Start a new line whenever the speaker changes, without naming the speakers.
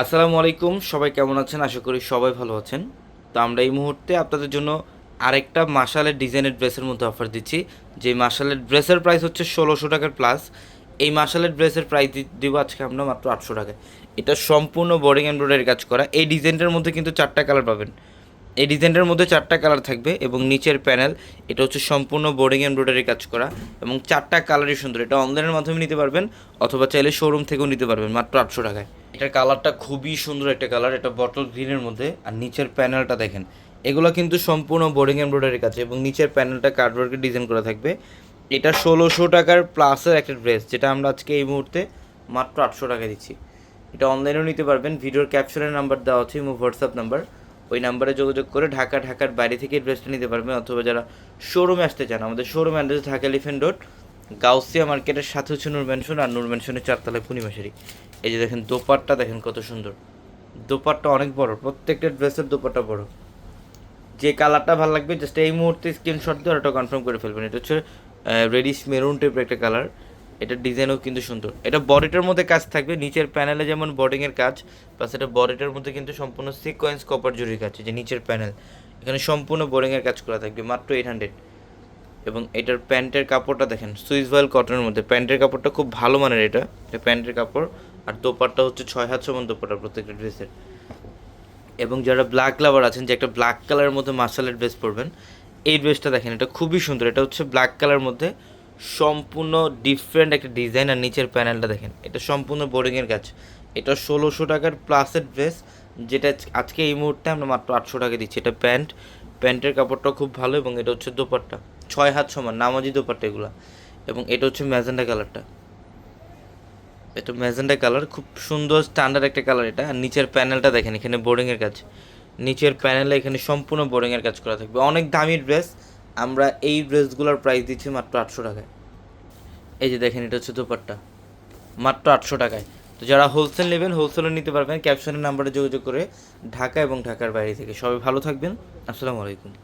আসসালামু আলাইকুম, সবাই কেমন আছেন? আশা করি সবাই ভালো আছেন। তো আমরা এই মুহূর্তে আপনাদের জন্য আরেকটা মাসালের ডিজাইনের ড্রেসের মধ্যে অফার দিচ্ছি। যে মাসালের ড্রেসের প্রাইস হচ্ছে ষোলোশো টাকার প্লাস এই মাসালের ড্রেসের প্রাইস দিব আজকে আমরা মাত্র আটশো টাকায়। এটা সম্পূর্ণ বোর্ডিং এমব্রয়ডারি কাজ করা। এই ডিজাইনটার মধ্যে কিন্তু চারটা কালার পাবেন। এই ডিজাইনটার মধ্যে চারটা কালার থাকবে এবং নিচের প্যানেল, এটা হচ্ছে সম্পূর্ণ বোর্ডিং এমব্রয়ডারি কাজ করা এবং চারটা কালারই সুন্দর। এটা অনলাইনের মাধ্যমে নিতে পারবেন অথবা চাইলে শোরুম থেকেও নিতে পারবেন, মাত্র আটশো টাকায়। এটার কালারটা খুবই সুন্দর একটা কালার, এটা বটল গ্রিনের মধ্যে। আর নিচের প্যানেলটা দেখেন, এগুলো কিন্তু সম্পূর্ণ বোর্ডিং এমব্রয়ডারি কাজ এবং নিচের প্যানেলটা কার্ডওয়ার্কের ডিজাইন করা থাকবে। এটা ষোলোশো টাকার প্লাসের একটা ড্রেস যেটা আমরা আজকে এই মুহূর্তে মাত্র আটশো টাকা দিচ্ছি। এটা অনলাইনেও নিতে পারবেন ভিডিওর ক্যাপশনের নাম্বার দেওয়া আছে এবং হোয়াটসঅ্যাপ নাম্বার ওই নাম্বারে যোগাযোগ করে ঢাকা, ঢাকার বাইরে থেকে ড্রেসটা নিতে পারবেন অথবা যারা শোরুমে আসতে চান, আমাদের showroom address Dhaka elephant road Gausia মার্কেটের সাথে হচ্ছে নূর ম্যানশন আর নূর ম্যানশনের চারতলায় পূর্ণিমাশারি এই যে দেখেন দোপাট্টা, দেখেন কত সুন্দর। দোপাট্টা অনেক বড়, প্রত্যেকটা ড্রেসের দোপাট্টা বড়। যে কালারটা ভালো লাগবে জাস্ট এই মুহূর্তে স্ক্রিনশট দিয়ে ওটা কনফার্ম করে ফেলবেন। এটা হচ্ছে রেডিশ মেরুন টাইপের একটা কালার। এটার ডিজাইনও কিন্তু সুন্দর। এটা বডিটার মধ্যে কাজ থাকবে, নিচের প্যানেলে যেমন বডিংয়ের কাজ প্লাস এটা বডিটার মধ্যে কিন্তু সম্পূর্ণ সিকোয়েন্স কপার জরির কাজ যে নিচের প্যানেল এখানে সম্পূর্ণ বোরিংয়ের কাজ করা থাকবে, মাত্র এইট হান্ড্রেড এবং এটার প্যান্টের কাপড়টা দেখেন সুইস ভয়েল কটনের মধ্যে। প্যান্টের কাপড়টা খুব ভালো মানের এটা এটা প্যান্টের কাপড়, আর দোপাট্টা হচ্ছে ছয় হাত সমান দোপাট্টা প্রত্যেকটা ড্রেসের। এবং যারা ব্ল্যাক লাভার আছেন, যে একটা ব্ল্যাক কালারের মধ্যে মার্শালের ড্রেস পরবেন, এই ড্রেসটা দেখেন, এটা খুবই সুন্দর। এটা হচ্ছে ব্ল্যাক কালার মধ্যে সম্পূর্ণ ডিফারেন্ট একটা ডিজাইন আর নিচের প্যানেলটা দেখেন। এটা সম্পূর্ণ বোর্ডিংয়ের কাজ। এটা ষোলোশো টাকার প্লাসের ড্রেস যেটা আজকে এই মুহূর্তে আমরা মাত্র আটশো টাকা দিচ্ছি। এটা প্যান্ট প্যান্টের কাপড়টা খুব ভালো এবং এটা হচ্ছে দোপাট্টা। ছয় হাত সমান, নামাজি দোপাট্টা এগুলো। এবং এটা হচ্ছে ম্যাজেন্ডা কালারটা। এটা ম্যাজেন্ডা কালার, খুব সুন্দর স্ট্যান্ডার্ড একটা কালার এটা। আর নিচের প্যানেলটা দেখেন, এখানে বোর্ডিংয়ের কাজ। নিচের প্যানেলে এখানে সম্পূর্ণ বোর্ডিংয়ের কাজ করা থাকবে। অনেক দামি ড্রেস আমরা এই ড্রেসগুলোর প্রাইস দিচ্ছি মাত্র আটশো টাকায়। এই যে দেখেন, এটা হচ্ছে দোপাট্টা। মাত্র আটশো টাকায়। তো যারা হোলসেল নেবেন হোলসেলে নিতে পারবেন। ক্যাপশনের নাম্বারে যোগাযোগ করে ঢাকা এবং ঢাকার বাইরে থেকে। সবাই ভালো থাকবেন। আসসালামু আলাইকুম।